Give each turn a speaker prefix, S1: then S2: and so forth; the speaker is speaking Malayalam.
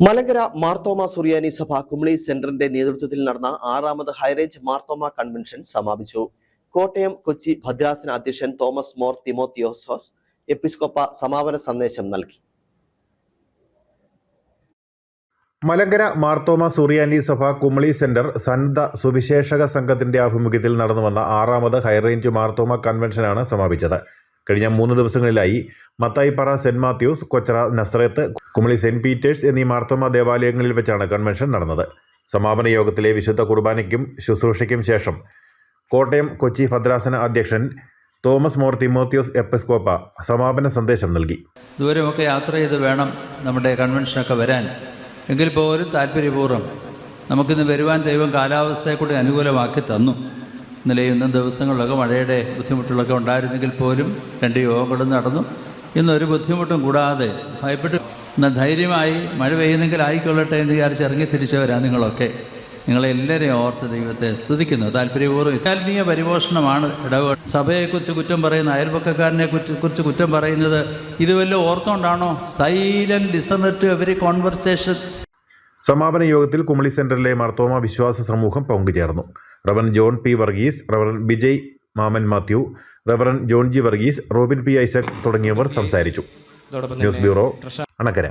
S1: മലങ്കര മാർത്തോമ സുറിയാനി സഭ കുമളി സെന്ററിന്റെ നേതൃത്വത്തിൽ നടന്ന ആറാമത് ഹൈറേഞ്ച് മാർത്തോമ കൺവെൻഷൻ സമാപിച്ചു. കോട്ടയം കൊച്ചി ഭദ്രാസന അധ്യക്ഷൻ തോമസ് മോർ തിമോത്തിയോസോസ് എപ്പിസ്കോപ്പ സമാപന സന്ദേശം നൽകി.
S2: മലങ്കര മാർത്തോമ സുറിയാനി സഭ കുമളി സെന്റർ സന്നദ്ധ സുവിശേഷക സംഘത്തിന്റെ ആഭിമുഖ്യത്തിൽ നടന്നുവന്ന ആറാമത് ഹൈറേഞ്ച് മാർത്തോമ കൺവെൻഷനാണ് സമാപിച്ചത്. കഴിഞ്ഞ മൂന്ന് ദിവസങ്ങളിലായി Mathayippara saint Mathews Kochara Nazareth Kumily saint Peter's എന്നീ മാർത്തോമ ദേവാലയങ്ങളിൽ വെച്ചാണ് കൺവെൻഷൻ നടന്നത്. സമാപന യോഗത്തിലെ വിശുദ്ധ കുർബാനയ്ക്കും ശുശ്രൂഷയ്ക്കും ശേഷം കോട്ടയം കൊച്ചി ഭദ്രാസന അധ്യക്ഷൻ തോമസ് മോർ തിമോത്യോസ് എപ്പസ്കോപ്പ സമാപന സന്ദേശം നൽകി.
S3: ദൂരമൊക്കെ യാത്ര ചെയ്ത് വേണം നമ്മുടെ കൺവെൻഷനൊക്കെ വരാൻ. എങ്കിൽ പോലും താല്പര്യപൂർവം നമുക്കിന്ന് വരുവാൻ ദൈവം കാലാവസ്ഥയെ കൂടി അനുകൂലമാക്കി തന്നു. ഇന്നലെ ഇന്നും ദിവസങ്ങളിലൊക്കെ മഴയുടെ ബുദ്ധിമുട്ടുകളൊക്കെ ഉണ്ടായിരുന്നെങ്കിൽ പോലും രണ്ട് യോഗങ്ങളും നടന്നു. ഇന്നൊരു ബുദ്ധിമുട്ടും കൂടാതെ ഭയപ്പെട്ട് ധൈര്യമായി മഴ പെയ്യുന്നെങ്കിൽ ആയിക്കൊള്ളട്ടെ എന്ന് വിചാരിച്ച് ഇറങ്ങി തിരിച്ചവരാണ് നിങ്ങളൊക്കെ. നിങ്ങളെല്ലാവരെയും ഓർത്ത് ദൈവത്തെ സ്തുതിക്കുന്നു. താല്പര്യപൂർവം ഇത്താത്മീയ പരിപോഷണമാണ് ഇടവേള സഭയെക്കുറിച്ച് കുറ്റം പറയുന്ന അയൽപക്കക്കാരനെ കുറിച്ച് കുറ്റം പറയുന്നത് ഇത് വല്ല ഓർത്തുകൊണ്ടാണോ silent listener to every conversation.
S2: സമാപന യോഗത്തിൽ കുമളി സെന്ററിലെ മർത്തോമ വിശ്വാസ സമൂഹം പങ്കുചേർന്നു. Reverend John P Varghese reverend Vijay Mammen Mathew reverend John G Varghese Robin P Isaac തുടങ്ങിയവർ സംസാരിച്ചു. News bureau Anakkara.